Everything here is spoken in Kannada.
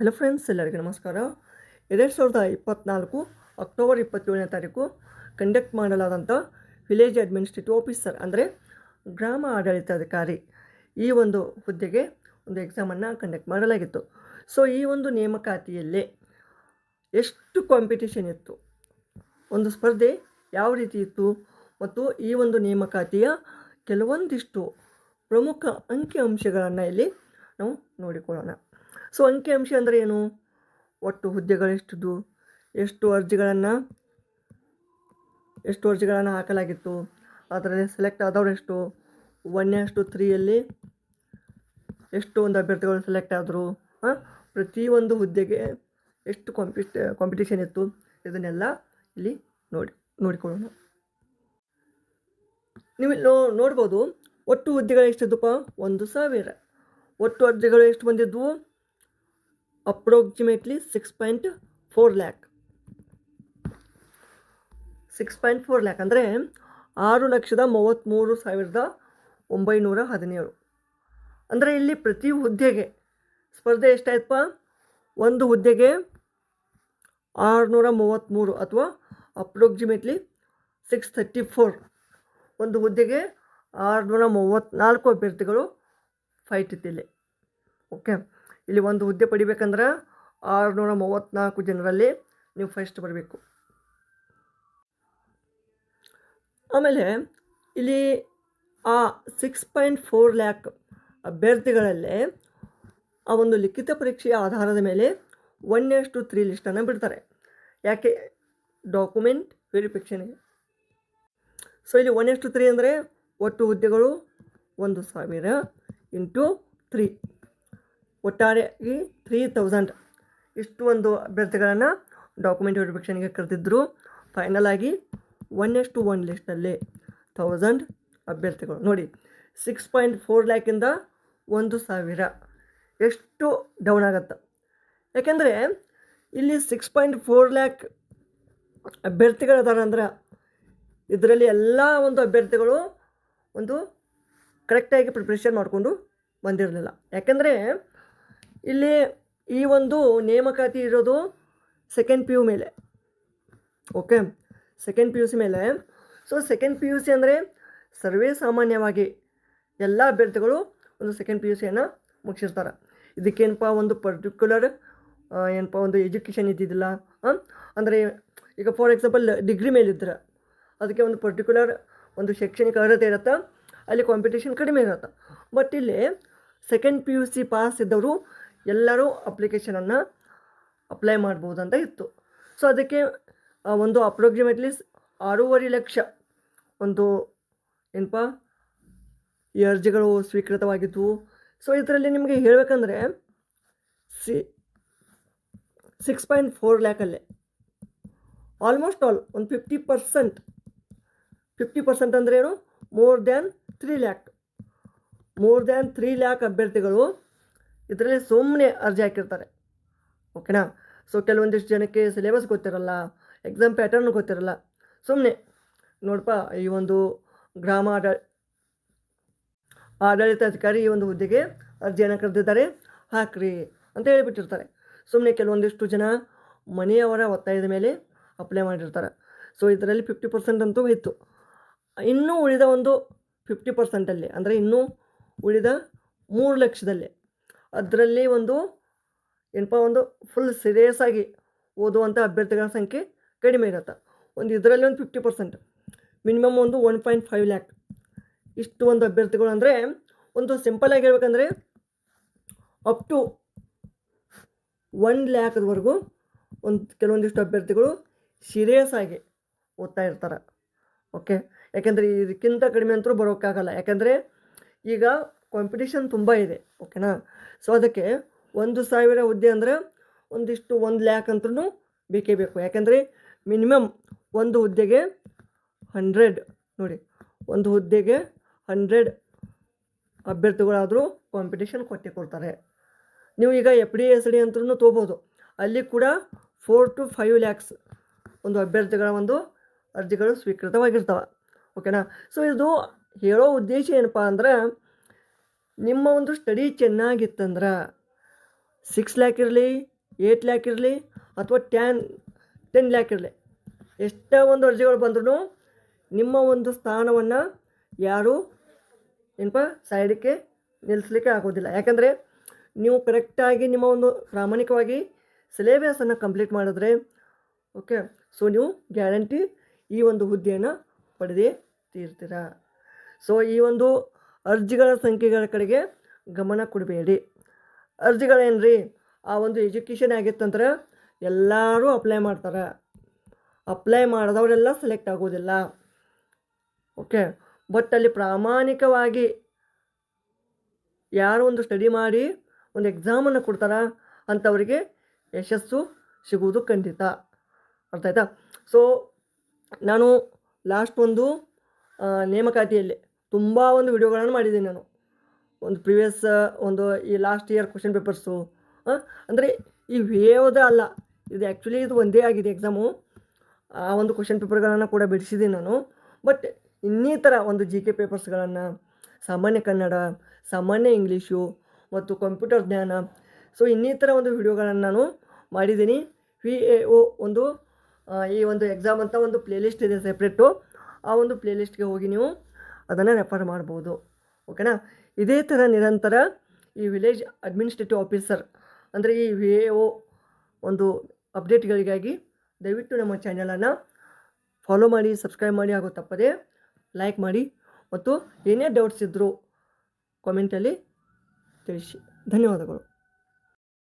ಹಲೋ ಫ್ರೆಂಡ್ಸ್, ಎಲ್ಲರಿಗೂ ನಮಸ್ಕಾರ. ಎರಡು ಸಾವಿರದ ಇಪ್ಪತ್ತ್ನಾಲ್ಕು ಅಕ್ಟೋಬರ್ ಇಪ್ಪತ್ತೇಳನೇ ತಾರೀಕು ಕಂಡಕ್ಟ್ ಮಾಡಲಾದಂಥ ವಿಲೇಜ್ ಅಡ್ಮಿನಿಸ್ಟ್ರೇಟಿವ್ ಆಫೀಸರ್ ಅಂದರೆ ಗ್ರಾಮ ಆಡಳಿತಾಧಿಕಾರಿ ಈ ಒಂದು ಹುದ್ದೆಗೆ ಒಂದು ಎಕ್ಸಾಮನ್ನು ಕಂಡಕ್ಟ್ ಮಾಡಲಾಗಿತ್ತು. ಸೊ ಈ ಒಂದು ನೇಮಕಾತಿಯಲ್ಲಿ ಎಷ್ಟು ಕಾಂಪಿಟೇಷನ್ ಇತ್ತು? ಒಂದು ಸ್ಪರ್ಧೆ ಯಾವ ರೀತಿ ಇತ್ತು? ಮತ್ತು ಈ ಒಂದು ನೇಮಕಾತಿಯ ಕೆಲವೊಂದಿಷ್ಟು ಪ್ರಮುಖ ಅಂಕಿ ಅಂಶಗಳನ್ನು ಇಲ್ಲಿ ನಾವು ನೋಡಿಕೊಳ್ಳೋಣ. ಸೊ ಅಂಕಿಅಂಶ ಅಂದರೆ ಏನು? ಒಟ್ಟು ಹುದ್ದೆಗಳೆಷ್ಟುದು? ಎಷ್ಟು ಅರ್ಜಿಗಳನ್ನು ಎಷ್ಟು ಅರ್ಜಿಗಳನ್ನು ಹಾಕಲಾಗಿತ್ತು? ಅದರಲ್ಲಿ ಸೆಲೆಕ್ಟ್ ಆದವರು ಎಷ್ಟು? ಒನ್ ಟು ತ್ರೀಯಲ್ಲಿ ಎಷ್ಟು ಒಂದು ಅಭ್ಯರ್ಥಿಗಳು ಸೆಲೆಕ್ಟ್ ಆದರು. ಪ್ರತಿಯೊಂದು ಹುದ್ದೆಗೆ ಎಷ್ಟು ಕಾಂಪಿಟ್ ಕಾಂಪಿಟೇಷನ್ ಇತ್ತು? ಇದನ್ನೆಲ್ಲ ಇಲ್ಲಿ ನೋಡಿ, ನೋಡಿಕೊಳ್ಳೋಣ. ನೀವು ನೋ, ನೋಡ್ಬೋದು, ಒಟ್ಟು ಹುದ್ದೆಗಳು ಎಷ್ಟಿದ್ದಪ್ಪ ಒಂದು ಸಾವಿರ. ಒಟ್ಟು ಅರ್ಜಿಗಳು ಎಷ್ಟು ಬಂದಿದ್ವು? Approximately six point four lakh six point four lakh ಅಂದರೆ ಆರು ಲಕ್ಷದ ಮೂವತ್ತ್ಮೂರು ಸಾವಿರದ ಒಂಬೈನೂರ ಹದಿನೇಳು. ಅಂದರೆ ಇಲ್ಲಿ ಪ್ರತಿ ಹುದ್ದೆಗೆ ಸ್ಪರ್ಧೆ ಎಷ್ಟಾಯ್ತಪ್ಪ? ಒಂದು ಹುದ್ದೆಗೆ ಆರುನೂರ ಮೂವತ್ತ್ಮೂರು ಅಥವಾ ಅಪ್ರೋಕ್ಸಿಮೇಟ್ಲಿ ಸಿಕ್ಸ್ ಥರ್ಟಿ ಫೋರ್ ಒಂದು ಹುದ್ದೆಗೆ ಆರುನೂರ ಮೂವತ್ತ್ನಾಲ್ಕು ಅಭ್ಯರ್ಥಿಗಳು ಫೈಟ್ ಇದ್ದಿಲ್ಲ ಓಕೆ ಇಲ್ಲಿ ಒಂದು ಹುದ್ದೆ ಪಡಿಬೇಕಂದ್ರೆ ಆರುನೂರ ಮೂವತ್ತ್ನಾಲ್ಕು ಜನರಲ್ಲಿ ನೀವು ಫಸ್ಟ್ ಬರಬೇಕು. ಆಮೇಲೆ ಇಲ್ಲಿ ಆ ಸಿಕ್ಸ್ ಪಾಯಿಂಟ್ ಫೋರ್ ಲ್ಯಾಕ್ ಅಭ್ಯರ್ಥಿಗಳಲ್ಲೇ ಆ ಒಂದು ಲಿಖಿತ ಪರೀಕ್ಷೆಯ ಆಧಾರದ ಮೇಲೆ ಒನ್ ಟು ತ್ರೀ ಲಿಸ್ಟನ್ನು ಬಿಡ್ತಾರೆ. ಯಾಕೆ? ಡಾಕ್ಯುಮೆಂಟ್ ವೆರಿಫಿಕೇಷನ್ಗೆ ಸೊ ಇಲ್ಲಿ ಒನ್ ಟು ತ್ರೀ ಅಂದರೆ ಒಟ್ಟು ಹುದ್ದೆಗಳು ಒಂದು ಸಾವಿರ ಇಂಟು ತ್ರೀ ಒಟ್ಟಾರೆಯಾಗಿ ತ್ರೀ ತೌಸಂಡ್ ಇಷ್ಟು ಒಂದು ಅಭ್ಯರ್ಥಿಗಳನ್ನು ಡಾಕ್ಯುಮೆಂಟ್ ವೆರಿಫಿಕೇಷನ್ಗೆ ಕರೆದಿದ್ದರು ಫೈನಲ್ ಆಗಿ ಒನ್ ಎಸ್ ಟು ಒನ್ ಲಿಸ್ಟಲ್ಲಿ ತೌಸಂಡ್ ಅಭ್ಯರ್ಥಿಗಳು. ನೋಡಿ ಸಿಕ್ಸ್ ಪಾಯಿಂಟ್ ಫೋರ್ ಲ್ಯಾಕಿಂದ ಒಂದು ಸಾವಿರ. ಎಷ್ಟು ಡೌನ್ ಆಗತ್ತೆ? ಯಾಕೆಂದರೆ ಇಲ್ಲಿ ಸಿಕ್ಸ್ ಪಾಯಿಂಟ್ ಫೋರ್ ಲ್ಯಾಕ್ ಅಭ್ಯರ್ಥಿಗಳಿದಾರೆ ಅಂದ್ರೆ ಇದರಲ್ಲಿ ಎಲ್ಲ ಒಂದು ಅಭ್ಯರ್ಥಿಗಳು ಒಂದು ಕರೆಕ್ಟಾಗಿ ಪ್ರಿಪ್ರೇಷನ್ ಮಾಡಿಕೊಂಡು ಬಂದಿರಲಿಲ್ಲ. ಯಾಕೆಂದರೆ ಇಲ್ಲಿ ಈ ಒಂದು ನೇಮಕಾತಿ ಇರೋದು ಸೆಕೆಂಡ್ ಪಿ ಯು ಮೇಲೆ. Okay second P U C ಮೇಲೆ. So second P U C ಅಂದರೆ ಸರ್ವೇ ಸಾಮಾನ್ಯವಾಗಿ ಎಲ್ಲ ಅಭ್ಯರ್ಥಿಗಳು ಒಂದು ಸೆಕೆಂಡ್ ಪಿ ಯು ಸಿಯನ್ನು ಮುಗಿಸಿರ್ತಾರೆ. ಇದಕ್ಕೇನಪ್ಪ ಒಂದು ಪರ್ಟಿಕ್ಯುಲರ್ ಏನಪ್ಪ ಒಂದು ಎಜುಕೇಷನ್ ಇದ್ದಿದ್ದಿಲ್ಲ ಅಂದರೆ ಈಗ ಫಾರ್ ಎಕ್ಸಾಂಪಲ್ ಡಿಗ್ರಿ ಮೇಲಿದ್ರೆ ಅದಕ್ಕೆ ಒಂದು ಪರ್ಟಿಕ್ಯುಲರ್ ಒಂದು ಶೈಕ್ಷಣಿಕ ಅರ್ಹತೆ ಇರುತ್ತೆ, ಅಲ್ಲಿ ಕಾಂಪಿಟೇಷನ್ ಕಡಿಮೆ ಇರುತ್ತೆ. ಬಟ್ ಇಲ್ಲಿ second P U C pass ಇದ್ದವರು ಎಲ್ಲರೂ ಅಪ್ಲಿಕೇಶನನ್ನು ಅಪ್ಲೈ ಮಾಡ್ಬೋದು ಅಂತ ಇತ್ತು. ಸೊ ಅದಕ್ಕೆ ಒಂದು ಅಪ್ರೋಕ್ಸಿಮೇಟ್ಲಿ ಆರೂವರೆ ಲಕ್ಷ ಒಂದು, ಏನಪ್ಪ ಈ ಅರ್ಜಿಗಳು ಸ್ವೀಕೃತವಾಗಿದ್ದವು ಸೊ ಇದರಲ್ಲಿ ನಿಮಗೆ ಹೇಳಬೇಕಂದ್ರೆ, ಸಿ ಸಿಕ್ಸ್ ಪಾಯಿಂಟ್ ಫೋರ್ ಲ್ಯಾಕಲ್ಲೇ ಆಲ್ಮೋಸ್ಟ್ ಆಲ್ ಒಂದು ಫಿಫ್ಟಿ ಪರ್ಸೆಂಟ್ ಫಿಫ್ಟಿ ಪರ್ಸೆಂಟ್ ಅಂದರೆ ಏನು? More than three lakh more than three lakh ಅಭ್ಯರ್ಥಿಗಳು ಇದರಲ್ಲಿ ಸುಮ್ಮನೆ ಅರ್ಜಿ ಹಾಕಿರ್ತಾರೆ. ಓಕೆನಾ? ಸೊ ಕೆಲವೊಂದಿಷ್ಟು ಜನಕ್ಕೆ ಸಿಲೆಬಸ್ ಗೊತ್ತಿರಲ್ಲ ಎಕ್ಸಾಮ್ ಪ್ಯಾಟರ್ನ್ ಗೊತ್ತಿರಲ್ಲ. ಸುಮ್ಮನೆ ನೋಡಪ್ಪ ಈ ಒಂದು ಗ್ರಾಮ ಆಡಳಿತ ಆಡಳಿತಾಧಿಕಾರಿ ಈ ಒಂದು ಹುದ್ದೆಗೆ ಅರ್ಜಿಯನ್ನು ಕರೆದಿದ್ದಾರೆ. ಹಾಕ್ರಿ ಅಂತ ಹೇಳಿಬಿಟ್ಟಿರ್ತಾರೆ. ಸುಮ್ಮನೆ ಕೆಲವೊಂದಿಷ್ಟು ಜನ ಮನೆಯವರ ಒತ್ತಾಯದ ಮೇಲೆ ಅಪ್ಲೈ ಮಾಡಿರ್ತಾರೆ. ಸೊ ಇದರಲ್ಲಿ ಫಿಫ್ಟಿ ಪರ್ಸೆಂಟ್ ಅಂತೂ ಇತ್ತು. ಇನ್ನೂ ಉಳಿದ ಒಂದು ಫಿಫ್ಟಿ ಪರ್ಸೆಂಟಲ್ಲಿ ಅಂದರೆ ಇನ್ನೂ ಉಳಿದ ಮೂರು ಲಕ್ಷದಲ್ಲಿ. ಅದರಲ್ಲಿ ಒಂದು ಏನಪ್ಪ ಒಂದು ಫುಲ್ ಸೀರಿಯಸ್ ಆಗಿ ಓದುವಂಥ ಅಭ್ಯರ್ಥಿಗಳ ಸಂಖ್ಯೆ ಕಡಿಮೆ ಇರುತ್ತೆ. ಒಂದು ಇದರಲ್ಲಿ ಒಂದು ಫಿಫ್ಟಿ ಪರ್ಸೆಂಟ್ ಮಿನಿಮಮ್ ಒಂದು ಒನ್ ಪಾಯಿಂಟ್ ಫೈವ್ ಲ್ಯಾಕ್ ಇಷ್ಟು ಒಂದು ಅಭ್ಯರ್ಥಿಗಳು ಅಂದರೆ ಒಂದು ಸಿಂಪಲಾಗಿ ಹೇಳ್ಬೇಕಂದ್ರೆ ಅಪ್ ಟು ಒನ್ ಲ್ಯಾಕ್ದವರೆಗೂ ಒಂದು ಕೆಲವೊಂದಿಷ್ಟು ಅಭ್ಯರ್ಥಿಗಳು ಸೀರಿಯಸ್ ಆಗಿ ಓದ್ತಾ ಇರ್ತಾರೆ. ಓಕೆ ಯಾಕೆಂದರೆ ಇದಕ್ಕಿಂತ ಕಡಿಮೆ ಅಂತೂ ಬರೋಕ್ಕಾಗಲ್ಲ. ಯಾಕೆಂದರೆ ಈಗ ಕಾಂಪಿಟೇಷನ್ ತುಂಬ ಇದೆ. ಓಕೆನಾ ಸೊ ಅದಕ್ಕೆ ಒಂದು ಸಾವಿರ ಹುದ್ದೆ ಅಂದರೆ ಒಂದಿಷ್ಟು ಒಂದು ಲ್ಯಾಕ್ ಅಂತೂ ಬೇಕೇ ಬೇಕು. ಯಾಕಂದರೆ ಮಿನಿಮಮ್ ಒಂದು ಹುದ್ದೆಗೆ ಹಂಡ್ರೆಡ್ ನೋಡಿ, ಒಂದು ಹುದ್ದೆಗೆ ಹಂಡ್ರೆಡ್ ಅಭ್ಯರ್ಥಿಗಳಾದರೂ ಕಾಂಪಿಟೇಷನ್ ಕೊಟ್ಟೆ ಕೊಡ್ತಾರೆ. ನೀವು ಈಗ ಎಫ್ ಡಿ ಎಸ್ ಡಿ ಅಂತೂ ತೊಗೋಬೋದು ಅಲ್ಲಿ ಕೂಡ ಫೋರ್ ಟು ಫೈವ್ ಲ್ಯಾಕ್ಸ್ ಒಂದು ಅಭ್ಯರ್ಥಿಗಳ ಒಂದು ಅರ್ಜಿಗಳು ಸ್ವೀಕೃತವಾಗಿರ್ತವೆ. ಓಕೆನಾ ಸೊ ಇದು ಹೇಳೋ ಉದ್ದೇಶ ಏನಪ್ಪ ಅಂದ್ರೆ ನಿಮ್ಮ ಒಂದು ಸ್ಟಡಿ ಚೆನ್ನಾಗಿತ್ತಂದ್ರೆ ಸಿಕ್ಸ್ ಲ್ಯಾಕ್ ಇರಲಿ ಏಯ್ಟ್ ಲ್ಯಾಕ್ ಇರಲಿ ಅಥವಾ ಟ್ಯಾನ್ ಟೆನ್ ಲ್ಯಾಕ್ ಇರಲಿ. ಎಷ್ಟೇ ಒಂದು ಅರ್ಜಿಗಳು ಬಂದ್ರೂ ನಿಮ್ಮ ಒಂದು ಸ್ಥಾನವನ್ನು ಯಾರೂ ಏನಪ್ಪ ಸೈಡಿಗೆ ನಿಲ್ಲಿಸ್ಲಿಕ್ಕೆ ಆಗೋದಿಲ್ಲ. ಯಾಕಂದರೆ ನೀವು ಕರೆಕ್ಟಾಗಿ ನಿಮ್ಮ ಒಂದು ಪ್ರಾಮಾಣಿಕವಾಗಿ ಸಿಲೆಬಸನ್ನು ಕಂಪ್ಲೀಟ್ ಮಾಡಿದ್ರೆ ಓಕೆ ಸೊ ನೀವು ಗ್ಯಾರಂಟಿ ಈ ಒಂದು ಹುದ್ದೆಯನ್ನು ಪಡೆದೇ ತೀರ್ತೀರ. ಸೊ ಈ ಒಂದು ಅರ್ಜಿಗಳ ಸಂಖ್ಯೆಗಳ ಕಡೆಗೆ ಗಮನ ಕೊಡಬೇಡಿ. ಅರ್ಜಿಗಳೇನು ರೀ ಆ ಒಂದು ಎಜುಕೇಷನ್ ಆಗಿತ್ತಂದ್ರೆ ಎಲ್ಲರೂ ಅಪ್ಲೈ ಮಾಡ್ತಾರೆ. ಅಪ್ಲೈ ಮಾಡಿದವರೆಲ್ಲ ಸೆಲೆಕ್ಟ್ ಆಗೋದಿಲ್ಲ. ಓಕೆ ಬಟ್ ಅಲ್ಲಿ ಪ್ರಾಮಾಣಿಕವಾಗಿ ಯಾರು ಒಂದು ಸ್ಟಡಿ ಮಾಡಿ, ಒಂದು ಎಕ್ಸಾಮನ್ನು ಕೊಡ್ತಾರ ಅಂಥವರಿಗೆ ಯಶಸ್ಸು ಸಿಗುವುದು ಖಂಡಿತ. ಅರ್ಥ ಆಯ್ತಾ? ಸೊ ನಾನು ಲಾಸ್ಟ್ ಒಂದು ನೇಮಕಾತಿಯಲ್ಲಿ ತುಂಬ ಒಂದು ವಿಡಿಯೋಗಳನ್ನು ಮಾಡಿದ್ದೀನಿ ನಾನು. ಒಂದು ಪ್ರಿವಿಯಸ್, ಒಂದು ಈ ಲಾಸ್ಟ್ ಇಯರ್ ಕ್ವಶನ್ ಪೇಪರ್ಸು ಅಂದರೆ ಈ ವೇವದ ಅಲ್ಲ. ಇದು ಆ್ಯಕ್ಚುಲಿ ಇದು ಒಂದೇ ಆಗಿದೆ ಎಕ್ಸಾಮು. ಆ ಒಂದು ಕ್ವಶನ್ ಪೇಪರ್ಗಳನ್ನು ಕೂಡ ಬಿಡಿಸಿದ್ದೀನಿ ನಾನು. ಬಟ್ ಇನ್ನಿತರ ಒಂದು ಜಿ ಕೆ ಪೇಪರ್ಸ್ಗಳನ್ನು, ಸಾಮಾನ್ಯ ಕನ್ನಡ, ಸಾಮಾನ್ಯ ಇಂಗ್ಲೀಷು ಮತ್ತು ಕಂಪ್ಯೂಟರ್ ಜ್ಞಾನ, ಸೊ ಇನ್ನಿತರ ಒಂದು ವಿಡಿಯೋಗಳನ್ನು ನಾನು ಮಾಡಿದ್ದೀನಿ. ವಿ ಎ ಒ ಒಂದು ಈ ಒಂದು ಎಕ್ಸಾಮ್ ಅಂತ ಒಂದು ಪ್ಲೇಲಿಸ್ಟ್ ಇದೆ ಸೆಪ್ರೇಟು. ಆ ಒಂದು ಪ್ಲೇಲಿಸ್ಟ್ಗೆ ಹೋಗಿ ನೀವು ಅದನ್ನು ರೆಫರ್ ಮಾಡ್ಬೋದು. ಓಕೆನಾ ಇದೇ ಥರ ನಿರಂತರ ಈ ವಿಲೇಜ್ ಅಡ್ಮಿನಿಸ್ಟ್ರೇಟಿವ್ ಆಫೀಸರ್ ಅಂದರೆ ಈ ವಿ ಎ ಒ ಒಂದು ಅಪ್ಡೇಟ್ಗಳಿಗಾಗಿ ದಯವಿಟ್ಟು ನಮ್ಮ ಚಾನಲನ್ನು ಫಾಲೋ ಮಾಡಿ ಸಬ್ಸ್ಕ್ರೈಬ್ ಮಾಡಿ ಹಾಗೂ ತಪ್ಪದೇ ಲೈಕ್ ಮಾಡಿ. ಮತ್ತು ಏನೇ ಡೌಟ್ಸ್ ಇದ್ದರೂ ಕಾಮೆಂಟಲ್ಲಿ ತಿಳಿಸಿ. ಧನ್ಯವಾದಗಳು.